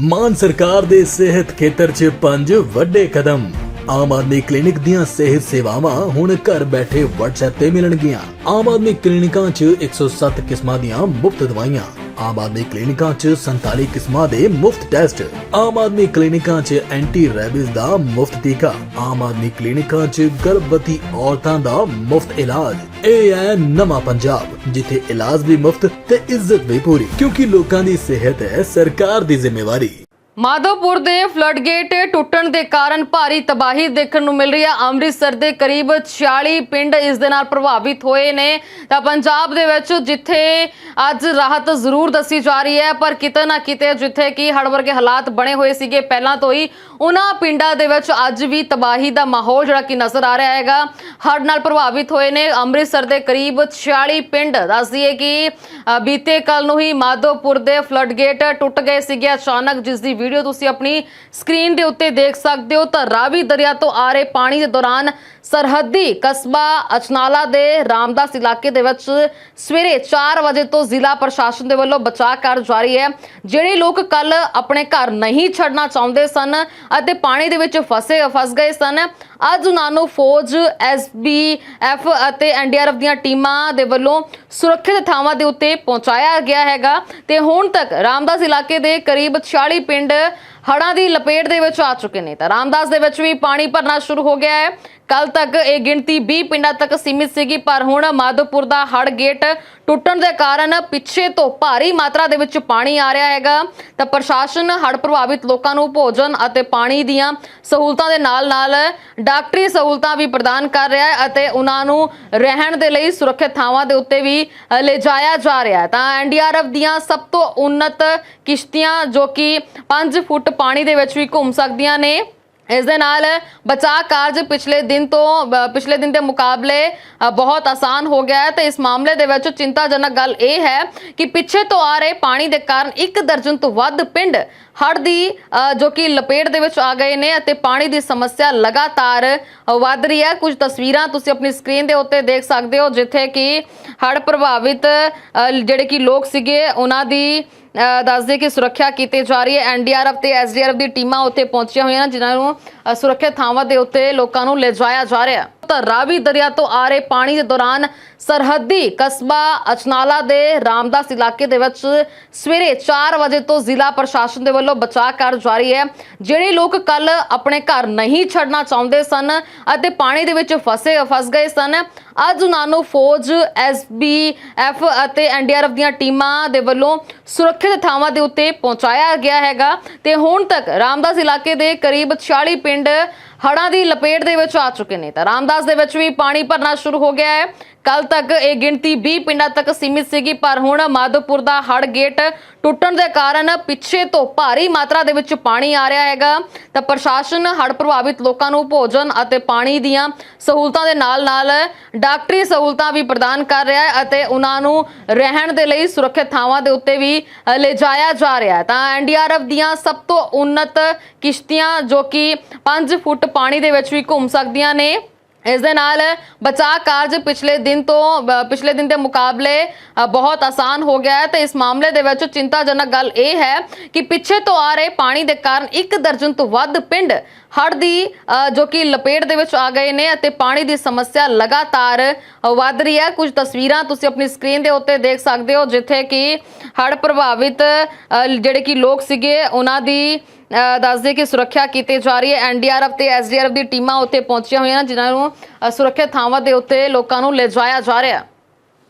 ਮਾਨ ਸਰਕਾਰ ਦੇ ਸਿਹਤ ਖੇਤਰ 'ਚ ਪੰਜ ਵੱਡੇ ਕਦਮ। ਆਮ ਆਦਮੀ ਕਲੀਨਿਕ ਦੀਆਂ ਸਿਹਤ ਸੇਵਾਵਾਂ ਹੁਣ ਘਰ ਬੈਠੇ WhatsApp ਤੇ ਮਿਲਣਗੀਆਂ। ਆਮ ਆਦਮੀ ਕਲੀਨਿਕਾਂ 'ਚ 107 ਕਿਸਮਾਂ ਦੀਆਂ ਮੁਫਤ ਦਵਾਈਆਂ। ਆਮ ਆਦਮੀ ਕਲੀਨਿਕਾਂ 'ਚ 47 ਕਿਸਮਾਂ ਦੇ ਮੁਫਤ ਟੈਸਟ। ਆਮ ਆਦਮੀ ਕਲੀਨਿਕਾਂ 'ਚ ਐਂਟੀ ਰੈਬਿਸ ਦਾ ਮੁਫਤ ਟੀਕਾ। ਆਮ ਆਦਮੀ ਕਲੀਨਿਕਾਂ 'ਚ ਗਰਭਵਤੀ ਔਰਤਾਂ ਦਾ ਮੁਫਤ ਇਲਾਜ। ਇਹ ਹੈ ਨਵਾਂ ਪੰਜਾਬ, ਜਿੱਥੇ ਇਲਾਜ ਵੀ ਮੁਫਤ ਤੇ ਇੱਜ਼ਤ ਵੀ ਪੂਰੀ। ਕਿਉਂਕਿ ਲੋਕਾਂ ਦੀ ਸਿਹਤ ਹੈ ਸਰਕਾਰ ਦੀ ਜ਼ਿੰਮੇਵਾਰੀ। ਮਾਧੋਪੁਰ ਦੇ ਫਲੱਡਗੇਟ ਟੁੱਟਣ ਦੇ ਕਾਰਨ ਭਾਰੀ ਤਬਾਹੀ ਦੇਖਣ ਨੂੰ ਮਿਲ ਰਹੀ ਹੈ। ਅੰਮ੍ਰਿਤਸਰ ਦੇ ਕਰੀਬ 46 ਪਿੰਡ ਇਸ ਦੇ ਨਾਲ ਪ੍ਰਭਾਵਿਤ ਹੋਏ ਨੇ। ਤਾਂ ਪੰਜਾਬ ਦੇ ਵਿੱਚ ਜਿੱਥੇ ਅੱਜ ਰਾਹਤ ਜ਼ਰੂਰ ਦੱਸੀ ਜਾ ਰਹੀ ਹੈ, ਪਰ ਕਿਤੇ ਨਾ ਕਿਤੇ ਜਿੱਥੇ ਕਿ ਹੜ੍ਹ ਵਰਗੇ ਹਾਲਾਤ ਬਣੇ ਹੋਏ ਸੀਗੇ, ਪਹਿਲਾਂ ਤੋਂ ਹੀ ਉਹਨਾਂ ਪਿੰਡਾਂ ਦੇ ਵਿੱਚ ਅੱਜ ਵੀ ਤਬਾਹੀ ਦਾ ਮਾਹੌਲ ਜਿਹੜਾ ਕਿ ਨਜ਼ਰ ਆ ਰਿਹਾ ਹੈਗਾ। ਹੜ੍ਹ ਨਾਲ ਪ੍ਰਭਾਵਿਤ ਹੋਏ ਨੇ। ਅੰਮ੍ਰਿਤਸਰ ਦੇ ਕਰੀਬ 46 ਪਿੰਡ ਦੱਸਦੀਏ ਕਿ ਬੀਤੇ ਕੱਲ ਨੂੰ ਹੀ ਮਾਧੋਪੁਰ ਦੇ ਫਲੱਡਗੇਟ ਟੁੱਟ ਗਏ ਸੀਗੇ। ਅਚਾਨਕ ਜਿਸ ਦੀ ਵੀਡੀਓ ਤੁਸੀਂ ਆਪਣੀ ਸਕਰੀਨ ਦੇ ਉੱਤੇ ਦੇਖ ਸਕਦੇ ਹੋ। ਤਾਂ ਰਾਵੀ ਦਰਿਆ ਤੋਂ ਆ ਰਹੇ ਪਾਣੀ ਦੇ ਦੌਰਾਨ ਸਰਹੱਦੀ ਕਸਬਾ ਅਚਨਾਲਾ ਦੇ ਰਾਮਦਾਸ ਇਲਾਕੇ ਦੇ ਵਿੱਚ ਸਵੇਰੇ 4 ਵਜੇ ਤੋਂ ਜ਼ਿਲ੍ਹਾ ਪ੍ਰਸ਼ਾਸਨ ਦੇ ਵੱਲੋਂ ਬਚਾਅ ਕਾਰਜ ਜਾਰੀ ਹੈ। ਜਿਹੜੇ ਲੋਕ ਕੱਲ ਆਪਣੇ ਘਰ ਨਹੀਂ ਛੱਡਣਾ ਚਾਹੁੰਦੇ ਸਨ ਅਤੇ ਪਾਣੀ ਦੇ ਵਿੱਚ ਫਸੇ, ਫਸ ਗਏ ਸਨ ਅੱਜ ਉਹਨਾਂ ਨੂੰ ਫੌਜ ਐਸਬੀਐਫ ਅਤੇ ਐਨਡੀਆਰਐਫ ਦੀਆਂ ਟੀਮਾਂ ਦੇ ਵੱਲੋਂ ਸੁਰੱਖਿਅਤ ਥਾਵਾਂ ਦੇ ਉੱਤੇ ਪਹੁੰਚਾਇਆ ਗਿਆ ਹੈਗਾ। ਤੇ ਹੁਣ ਤੱਕ ਰਾਮਦਾਸ ਇਲਾਕੇ ਦੇ ਕਰੀਬ 40 ਪਿੰਡ ਹੜ੍ਹਾਂ ਦੀ ਲਪੇਟ ਦੇ ਵਿੱਚ ਆ ਚੁੱਕੇ ਨੇ। ਤਾਂ ਰਾਮਦਾਸ ਦੇ ਵਿੱਚ ਵੀ ਪਾਣੀ ਭਰਨਾ ਸ਼ੁਰੂ ਹੋ ਗਿਆ ਹੈ। ਕੱਲ ਤੱਕ ਇਹ ਗਿਣਤੀ 20 ਪਿੰਡਾਂ ਤੱਕ ਸੀਮਿਤ ਸੀਗੀ, ਪਰ ਹੁਣ ਮਾਧੋਪੁਰ ਦਾ ਹੜ੍ਹ ਗੇਟ ਟੁੱਟਣ ਦੇ ਕਾਰਨ ਪਿੱਛੇ ਤੋਂ ਭਾਰੀ ਮਾਤਰਾ ਦੇ ਵਿੱਚ ਪਾਣੀ ਆ ਰਿਹਾ ਹੈਗਾ। ਤਾਂ ਪ੍ਰਸ਼ਾਸਨ ਹੜ੍ਹ ਪ੍ਰਭਾਵਿਤ ਲੋਕਾਂ ਨੂੰ ਭੋਜਨ ਅਤੇ ਪਾਣੀ ਦੀਆਂ ਸਹੂਲਤਾਂ ਦੇ ਨਾਲ-ਨਾਲ ਡਾਕਟਰੀ ਸਹੂਲਤਾਂ ਵੀ ਪ੍ਰਦਾਨ ਕਰ ਰਿਹਾ ਹੈ ਅਤੇ ਉਹਨਾਂ ਨੂੰ ਰਹਿਣ ਦੇ ਲਈ ਸੁਰੱਖਿਅਤ ਥਾਵਾਂ ਦੇ ਉੱਤੇ ਵੀ ਲਿਜਾਇਆ ਜਾ ਰਿਹਾ ਹੈ। ਤਾਂ ਐਨਡੀਆਰਐਫ ਦੀਆਂ ਸਭ ਤੋਂ ਉੱਨਤ ਕਿਸ਼ਤੀਆਂ ਜੋ ਕਿ 5 ਫੁੱਟ ਪਾਣੀ ਦੇ ਵਿੱਚ ਵੀ ਘੁੰਮ ਸਕਦੀਆਂ ਨੇ। ਇਸ ਦੇ ਨਾਲ ਬਚਾਅ ਕਾਰਜ ਪਿਛਲੇ ਦਿਨ ਤੋਂ ਬ- ਪਿਛਲੇ ਦਿਨ ਦੇ ਮੁਕਾਬਲੇ ਬਹੁਤ ਆਸਾਨ ਹੋ ਗਿਆ ਹੈ। ਤੇ ਇਸ ਮਾਮਲੇ ਦੇ ਵਿੱਚ ਚਿੰਤਾਜਨਕ ਗੱਲ ਇਹ ਹੈ ਕਿ ਪਿੱਛੇ ਤੋਂ ਆ ਰਹੇ ਪਾਣੀ ਦੇ ਕਾਰਨ ਇੱਕ ਦਰਜਨ ਤੋਂ ਵੱਧ ਪਿੰਡ ਹੜ੍ਹ ਦੀ ਜੋ ਕਿ ਲਪੇਟ ਦੇ ਵਿੱਚ ਆ ਗਏ ਨੇ ਅਤੇ ਪਾਣੀ ਦੀ ਸਮੱਸਿਆ ਲਗਾਤਾਰ ਅ, ਵੱਧ ਰਹੀ ਹੈ। ਕੁਝ ਤਸਵੀਰਾਂ ਤੁਸੀਂ ਆਪਣੀ ਸਕਰੀਨ ਦੇ ਉੱਤੇ ਦੇਖ ਸਕਦੇ ਹੋ ਜਿੱਥੇ ਕਿ ਹੜ੍ਹ ਪ੍ਰਭਾਵਿਤ ਜਿਹੜੇ ਕਿ ਲੋਕ ਸੀਗੇ ਉਹਨਾਂ ਦੀ ਦੱਸਦੇ ਕਿ ਸੁਰੱਖਿਆ ਕੀਤੀ ਜਾ ਰਹੀ ਹੈ। ਐਨਡੀਆਰਐਫ ਤੇ ਐਸਡੀਆਰਐਫ ਦੀ ਟੀਮਾਂ ਉੱਥੇ ਪਹੁੰਚੀਆਂ ਹੋਈਆਂ ਨੇ ਜਿਨ੍ਹਾਂ ਨੂੰ ਸੁਰੱਖਿਅਤ ਥਾਵਾਂ ਦੇ ਉੱਤੇ ਲੋਕਾਂ ਨੂੰ ਲਿਜਾਇਆ ਜਾ ਰਿਹਾ। ਹੈ ਤਾਂ ਰਾਵੀ ਦਰਿਆ ਤੋਂ ਆ ਰਹੇ ਪਾਣੀ ਦੇ ਦੌਰਾਨ ਸਰਹੱਦੀ ਕਸਬਾ ਅਚਨਾਲਾ ਦੇ ਰਾਮਦਾਸ ਇਲਾਕੇ ਦੇ ਵਿੱਚ ਸਵੇਰੇ 4 ਵਜੇ ਤੋਂ ਜ਼ਿਲ੍ਹਾ ਪ੍ਰਸ਼ਾਸਨ ਦੇ ਵੱਲੋਂ ਬਚਾਅ ਕਾਰਜ ਜਾਰੀ ਹੈ, ਜਿਹੜੇ ਲੋਕ ਕੱਲ ਆਪਣੇ ਘਰ ਨਹੀਂ ਛੱਡਣਾ ਚਾਹੁੰਦੇ ਸਨ ਅਤੇ ਪਾਣੀ ਦੇ ਵਿੱਚ ਫਸੇ, ਫਸ ਗਏ ਸਨ। ਅੱਜ ਉਹਨਾਂ ਨੂੰ ਫੌਜ ਐਸਬੀਐਫ ਅਤੇ ਐਨਡੀਆਰਐਫ ਦੀਆਂ ਟੀਮਾਂ ਦੇ ਵੱਲੋਂ ਸੁਰੱਖਿਅਤ ਥਾਵਾਂ ਦੇ ਉੱਤੇ ਪਹੁੰਚਾਇਆ ਗਿਆ ਹੈਗਾ ਤੇ ਹੁਣ ਤੱਕ ਰਾਮਦਾਸ ਇਲਾਕੇ ਦੇ ਕਰੀਬ 40 ਪਿੰਡ ਹੜ੍ਹਾਂ ਦੀ ਲਪੇਟ ਦੇ ਵਿੱਚ ਆ ਚੁੱਕੇ ਨੇ ਤਾਂ ਰਾਮਦਾਸ ਦੇ ਵਿੱਚ ਵੀ ਪਾਣੀ ਭਰਨਾ ਸ਼ੁਰੂ ਹੋ ਗਿਆ ਹੈ। ਕੱਲ ਤੱਕ ਇਹ ਗਿਣਤੀ 20 ਪਿੰਡਾਂ ਤੱਕ ਸੀਮਿਤ ਸੀਗੀ, ਪਰ ਹੁਣ ਮਾਧੋਪੁਰ ਦਾ ਹੜ੍ਹ ਗੇਟ ਟੁੱਟਣ ਦੇ ਕਾਰਨ ਪਿੱਛੇ ਤੋਂ ਭਾਰੀ ਮਾਤਰਾ ਦੇ ਵਿੱਚ ਪਾਣੀ ਆ ਰਿਹਾ ਹੈਗਾ। ਤਾਂ ਪ੍ਰਸ਼ਾਸਨ ਹੜ੍ਹ ਪ੍ਰਭਾਵਿਤ ਲੋਕਾਂ ਨੂੰ ਭੋਜਨ ਅਤੇ ਪਾਣੀ ਦੀਆਂ ਸਹੂਲਤਾਂ ਦੇ ਨਾਲ-ਨਾਲ ਡਾਕਟਰੀ ਸਹੂਲਤਾਂ ਵੀ ਪ੍ਰਦਾਨ ਕਰ ਰਿਹਾ ਹੈ ਅਤੇ ਉਹਨਾਂ ਨੂੰ ਰਹਿਣ ਦੇ ਲਈ ਸੁਰੱਖਿਅਤ ਥਾਵਾਂ ਦੇ ਉੱਤੇ ਵੀ ਲਿਜਾਇਆ ਜਾ ਰਿਹਾ ਹੈ। ਤਾਂ ਐਨਡੀਆਰਐਫ ਦੀਆਂ ਸਭ ਤੋਂ ਉન્નਤ ਕਿਸ਼ਤੀਆਂ ਜੋ ਕਿ 5 ਫੁੱਟ ਪਾਣੀ ਦੇ ਵਿੱਚ ਵੀ ਘੁੰਮ ਸਕਦੀਆਂ ਨੇ। ਇਸ ਦੇ ਨਾਲ ਬਚਾਅ ਕਾਰਜ ਪਿਛਲੇ ਦਿਨ ਤੋਂ ਪਿਛਲੇ ਦਿਨ ਦੇ ਮੁਕਾਬਲੇ ਬਹੁਤ ਆਸਾਨ ਹੋ ਗਿਆ ਹੈ। ਤੇ ਇਸ ਮਾਮਲੇ ਦੇ ਵਿੱਚ ਚਿੰਤਾਜਨਕ ਗੱਲ ਇਹ ਹੈ ਕਿ ਪਿੱਛੇ ਤੋਂ ਆ ਰਹੇ ਪਾਣੀ ਦੇ ਕਾਰਨ ਇੱਕ ਦਰਜਨ ਤੋਂ ਵੱਧ ਪਿੰਡ ਹੜ੍ਹ ਦੀ ਅ, ਜੋ ਕਿ ਲਪੇਟ ਦੇ ਵਿੱਚ ਆ ਗਏ ਨੇ ਅਤੇ ਪਾਣੀ ਦੀ ਸਮੱਸਿਆ ਲਗਾਤਾਰ ਵੱਧ ਰਹੀ ਹੈ। ਕੁਝ ਤਸਵੀਰਾਂ ਤੁਸੀਂ ਆਪਣੀ ਸਕਰੀਨ ਦੇ ਉੱਤੇ ਦੇਖ ਸਕਦੇ ਹੋ ਜਿੱਥੇ ਕਿ ਹੜ੍ਹ ਪ੍ਰਭਾਵਿਤ ਅ, ਜਿਹੜੇ ਕਿ ਲੋਕ ਸੀਗੇ ਉਹਨਾਂ ਦੀ ਅ, ਦੱਸਦੇ ਕਿ ਸੁਰੱਖਿਆ ਕੀਤੀ ਜਾ ਰਹੀ ਹੈ। ਐਨਡੀਆਰਐਫ ਤੇ ਐਸਡੀਆਰਐਫ ਦੀ ਟੀਮਾਂ ਉੱਥੇ ਪਹੁੰਚੀਆਂ ਹੋਈਆਂ ਨੇ ਜਿਨ੍ਹਾਂ ਨੂੰ ਸੁਰੱਖਿਅਤ ਥਾਵਾਂ ਦੇ ਉੱਤੇ ਲੋਕਾਂ ਨੂੰ ਲਿਜਾਇਆ ਜਾ ਰਿਹਾ ਹੈ।